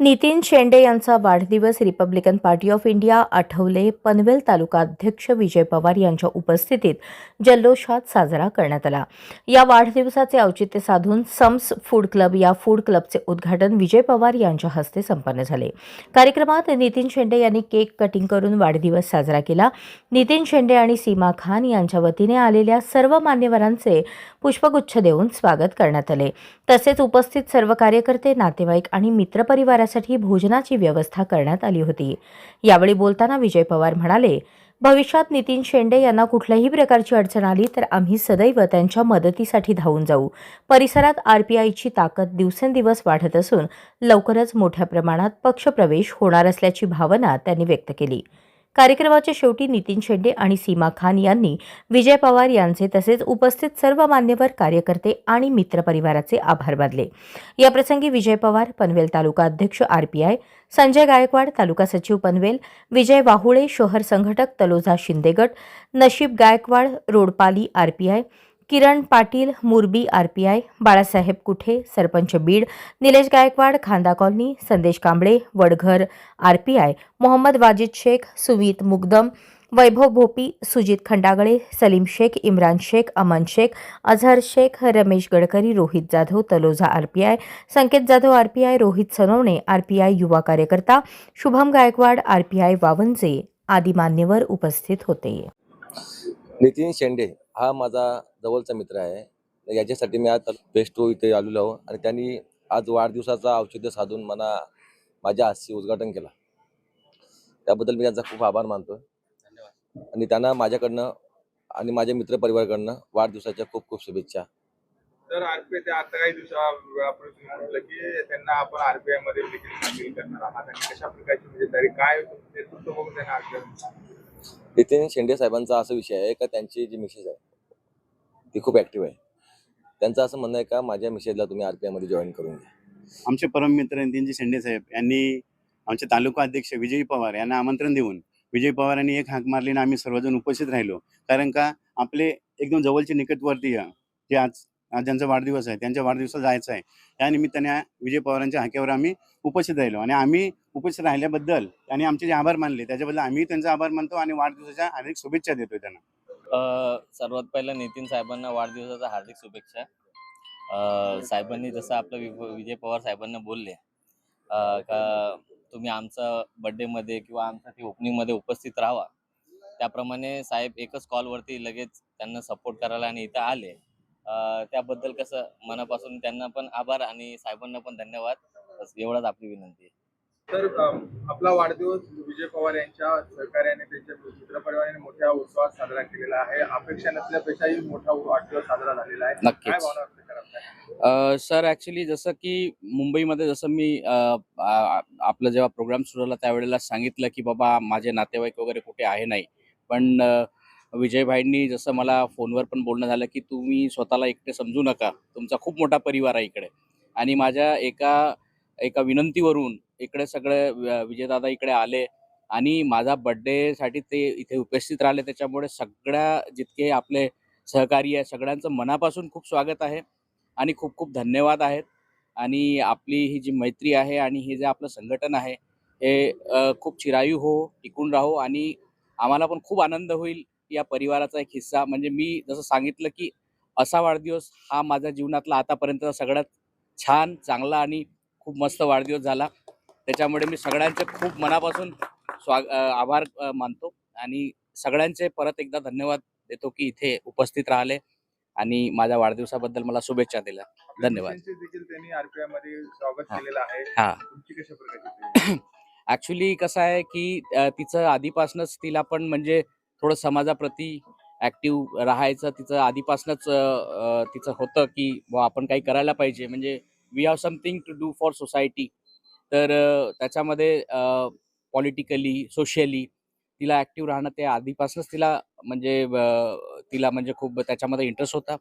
नितीन शेंडे यांचा वाढदिवस Republican party of India Athawale. Panvel तालुका अध्यक्ष विजय पवार यांच्या उपस्थितीत जल्लोषात साजरा करण्यात आला. या वाढदिवसाचे औचित्य साधून सम्स फूड क्लब या फूड क्लबचे उद्घाटन विजय पवार यांच्या हस्ते संपन्न झाले. कार्यक्रमात नितीन शेंडे यांनी केक कटिंग करून वाढदिवस साजरा केला. नितीन शेंडे आणि सीमा खान यांच्या वतीने आलेल्या सर्व मान्यवरांचे पुष्पगुच्छ देऊन स्वागत करण्यात आले. तसेच उपस्थित सर्व कार्यकर्ते नातेवाईक आणि परिवारासाठी भोजनाची व्यवस्था करण्यात आली होती. यावेळी बोलताना विजय पवार म्हणाले भविष्यात नितीन शेंडे यांना कुठल्याही प्रकारची अडचण आली तर आम्ही सदैव त्यांच्या मदतीसाठी धावून जाऊ. परिसरात आरपीआयची ताकद दिवसेंदिवस वाढत असून लवकरच मोठ्या प्रमाणात पक्षप्रवेश होणार असल्याची भावना त्यांनी व्यक्त केली. कार्यक्रमाच्या शेवटी नितीन शेंडे आणि सीमा खान यांनी विजय पवार यांचे तसेच उपस्थित सर्व मान्यवर कार्यकर्ते आणि मित्रपरिवाराचे आभार मानले. याप्रसंगी विजय पवार पनवेल तालुका अध्यक्ष आरपीआय संजय गायकवाड तालुका सचिव पनवेल विजय वाहुळे शहर संघटक तलोजा शिंदेगट नशीब गायकवाड रोडपाली आरपीआय किरण पाटील मुरबी आरपीआय बाळासाहेब कुठे sarpanch Beed Nilesh Gaikwad Khanda colony Sandesh Kamble Vadghar RPI Mohammed Wajid Shaikh Sumit Mugdam Vaibhav Bhopi Sujit Khandagale Salim Shaikh Imran Shaikh Aman Shaikh Azhar Shaikh Ramesh Gadkari Rohit Jadhav Taloja RPI Sanket Jadhav RPI Rohit Sanwane RPI युवा कार्यकर्ता Shubham Gaikwad RPI Vavanje आदी मान्यवर उपस्थित होते. नितीन शेंडे हा माझा जवळचा मित्र आहे. याच्यासाठी मी आज बेस्टो इथे आलेलो आहो. आणि त्यांनी आज वाढदिवसाचा औचित्य साधून मला माझ्या हास्य उद्घाटन केला. त्याबद्दल मी त्यांचा खूप आभार मानतो आणि त्यांना माझ्याकडनं आणि माझ्या मित्रपरिवाराकडनं वाढदिवसाच्या खूप खूप शुभेच्छा. तर आरपीआय ते आता काही दिवसापूर्वी म्हटलं की त्यांना आपण आरपीआयमध्ये देखील सामील करणार आहात. आणि कशा प्रकारची म्हणजे तरी काय बघून त्यांना आरपीआय नितीन शेंडे साहेबांचा असा विषय आहे का त्यांची जी मिसेस आहे ती खूप ऍक्टिव्ह आहे. त्यांचं असं म्हणणं आहे का माझ्या मिसेजला तुम्ही आर पी आयमध्ये जॉईन करून घ्या. आमचे परममित्र नितीनजी शेंडे साहेब यांनी आमचे तालुका अध्यक्ष विजय पवार यांना आमंत्रण देऊन विजय पवार यांनी एक हाक मारली आणि आम्ही सर्वजण उपस्थित राहिलो. कारण का आपले एकदम जवळचे निकटवर्तीय जे आज ज्यांचा वाढदिवस आहे त्यांच्या वाढदिवसाला जायचं आहे. त्या निमित्ताने विजय पवारांच्या हाक्यावर आम्ही उपस्थित राहिलो. आणि आम्ही उपस्थित राहिल्याबद्दल आणि आमचे जे आभार मानले त्याच्याबद्दल आम्ही त्यांचा आभार मानतो आणि वाढदिवसाच्या हार्दिक शुभेच्छा देतो त्यांना. सर्वात पहिलं नितीन साहेबांना वाढदिवसाचा हार्दिक शुभेच्छा. साहेबांनी जसं आपलं विजय पवार साहेबांना बोलले का तुम्ही आमचा बड्डेमध्ये किंवा आमच्या ओपनिंगमध्ये उपस्थित राहा त्याप्रमाणे साहेब एकच कॉलवरती लगेच त्यांना सपोर्ट करायला आणि इथं आले. त्याबद्दल कसं मनापासून त्यांना पण आभार आणि साहेबांना पण धन्यवाद. एवढाच आपली विनंती आहे. तर आपला वाढदिवस विजय पवार यांच्या सहकार्याने त्यांच्या मित्रपरिवाराने मोठ्या उत्सवात साजरा केलेला आहे. अपेक्षा नसल्यापेक्षाही मोठा वाढदिवस साजरा झालेला आहे. नक्कीच. सर ॲक्च्युली जसं की मुंबईमध्ये जसं मी आपलं जेव्हा प्रोग्राम सुरू झाला त्यावेळेला सांगितलं की बाबा माझे नातेवाईक वगैरे कुठे आहे नाही. पण विजयभाईंनी जसं मला फोनवर पण बोलणं झालं की तुम्ही स्वतःला एकटे समजू नका. तुमचा खूप मोठा परिवार आहे इकडे. आणि माझ्या एका एका विनंतीवरून इकडे सगळे विजयदादा इकडे आले आणि माझा बड्डेसाठी ते इथे उपस्थित राहिले. त्याच्यामुळे सगळ्या जितके आपले सहकारी आहे सगळ्यांचं मनापासून खूप स्वागत आहे आणि खूप खूप धन्यवाद आहेत. आणि आपली ही जी मैत्री आहे आणि हे जे आपलं संघटन आहे हे खूप चिरायू हो टिकून राहो आणि आम्हाला पण खूप आनंद होईल. या परिवाराचा एक हिस्सा. म्हणजे मी जसं सांगितलं की असा वाढदिवस हा माझ्या जीवनातला आतापर्यंतचा सगळ्यात छान चांगला आणि खूप मस्त वाढदिवस झाला. त्याच्यामुळे मी सगळ्यांचे खूप मनापासून स्वाग आभार मानतो आणि सगळ्यांचे परत एकदा धन्यवाद देतो की इथे उपस्थित राहिले आणि माझ्या वाढदिवसाबद्दल मला शुभेच्छा दिल्या. धन्यवाद. ॲक्च्युली कसं आहे की तिचं आधीपासूनच तिला पण म्हणजे थोडं समाजाप्रती ॲक्टिव्ह राहायचं तिचं आधीपासूनच तिचं होतं की बुवा आपण काही करायला पाहिजे. म्हणजे we have something to do for society तर त्याच्यामध्ये पॉलिटिकली सोशली तिला ॲक्टिव्ह राहणं ते आधीपासूनच तिला म्हणजे तिला म्हणजे खूप त्याच्यामध्ये इंटरेस्ट होता.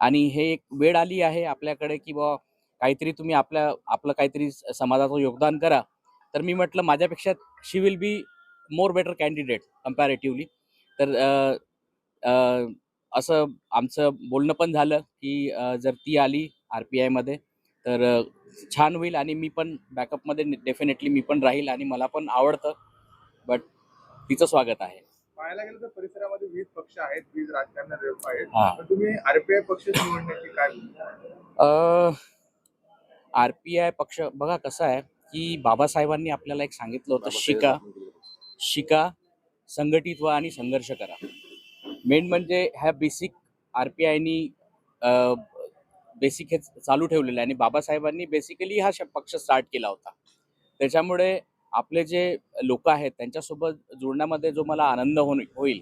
आणि हे एक वेळ आली आहे आपल्याकडे की बुवा काहीतरी तुम्ही आपल्या आपलं काहीतरी समाजाचं योगदान करा. तर मी म्हटलं माझ्यापेक्षा she will be more better candidate comparatively तर असं आमचं बोलणं पण झालं की जर ती आली आर पी आयमध्ये तर छान होईल आणि मी पण बॅकअपमध्ये डेफिनेटली मी पण राहील आणि मला पण आवडतं. बट तिचं स्वागत आहे. पाहायला गेलं तर परिसरामध्ये पक्ष आहेत तुम्ही आरपीआय पक्ष निवडण्याची काय भूमिका आहे? आर पी आय पक्ष बघा कसं आहे की बाबासाहेबांनी आपल्याला एक सांगितलं होतं शिका. शिका. संघटित व्हा आणि संघर्ष करा. मेन म्हणजे ह्या बेसिक आर पी आयनी बेसिक हे चालू ठेवलेलं आहे आणि बाबासाहेबांनी बेसिकली हा पक्ष स्टार्ट केला होता. त्याच्यामुळे आपले जे लोक आहेत त्यांच्यासोबत जुळण्यामध्ये जो मला आनंद हो होईल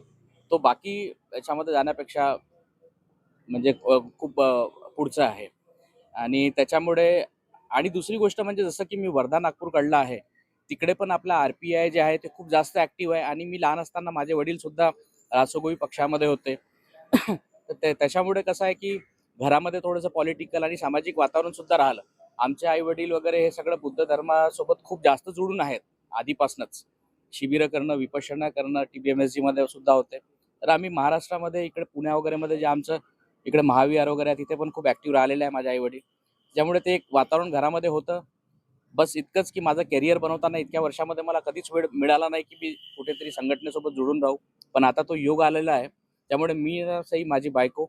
तो बाकी याच्यामध्ये जाण्यापेक्षा म्हणजे खूप पुढचं आहे. आणि त्याच्यामुळे आणि दुसरी गोष्ट म्हणजे जसं की मी वर्धा नागपूरकडला आहे तिकडे पण आपला आर पी आय जे आहे ते खूप जास्त ॲक्टिव्ह आहे आणि मी लहान असताना माझे वडील सुद्धा रासोगोई पक्षामध्ये होते. तर ते त्याच्यामुळे कसं आहे की घरामध्ये थोडंसं पॉलिटिकल आणि सामाजिक वातावरण सुद्धा राहिलं. आमचे आई वडील वगैरे हे सगळं बुद्ध धर्मासोबत खूप जास्त जुळून आहेत आधीपासूनच. शिबिरं करणं विपश्यना करणं टी बी एम एस जीमध्ये सुद्धा होते. तर आम्ही महाराष्ट्रामध्ये इकडे पुण्या वगैरेमध्ये जे आमचं इकडे महाविहार वगैरे आहे तिथे पण खूप ॲक्टिव्ह राहिलेलं आहे माझे आई वडील त्यामुळे ते एक वातावरण घरामध्ये होतं. बस इतकंच की माझं कॅरियर बनवताना इतक्या वर्षामध्ये मला कधीच वेळ मिळाला नाही की मी कुठेतरी संघटनेसोबत जुळून राहू. पण आता तो योग आलेला आहे. त्यामुळे मी सही माझी बायको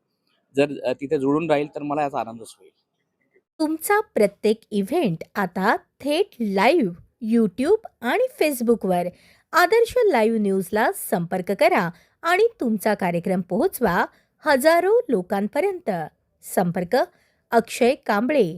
जर तिथे जुळून राहील तर मला याचा आनंदच होईल. तुमचा प्रत्येक इव्हेंट आता थेट लाईव्ह यूट्यूब आणि फेसबुकवर आदर्श लाईव्ह न्यूजला संपर्क करा आणि तुमचा कार्यक्रम पोहोचवा हजारो लोकांपर्यंत. संपर्क अक्षय कांबळे.